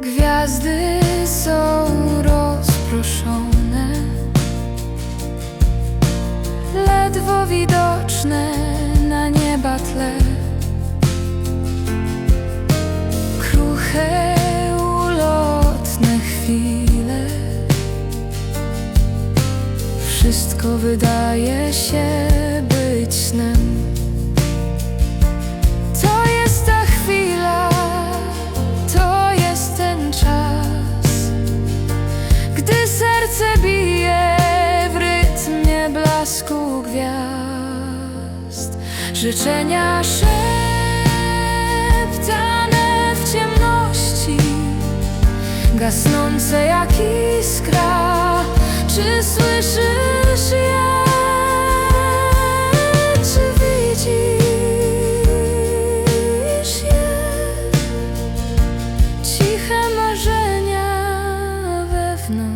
Gwiazdy są rozproszone, ledwo widoczne na nieba tle. Kruche, ulotne chwile, wszystko wydaje się serce bije w rytmie blasku gwiazd Życzenia szeptane w ciemności Gasnące jak iskra Czy słyszysz je? Czy widzisz je? Ciche marzenia wewnątrz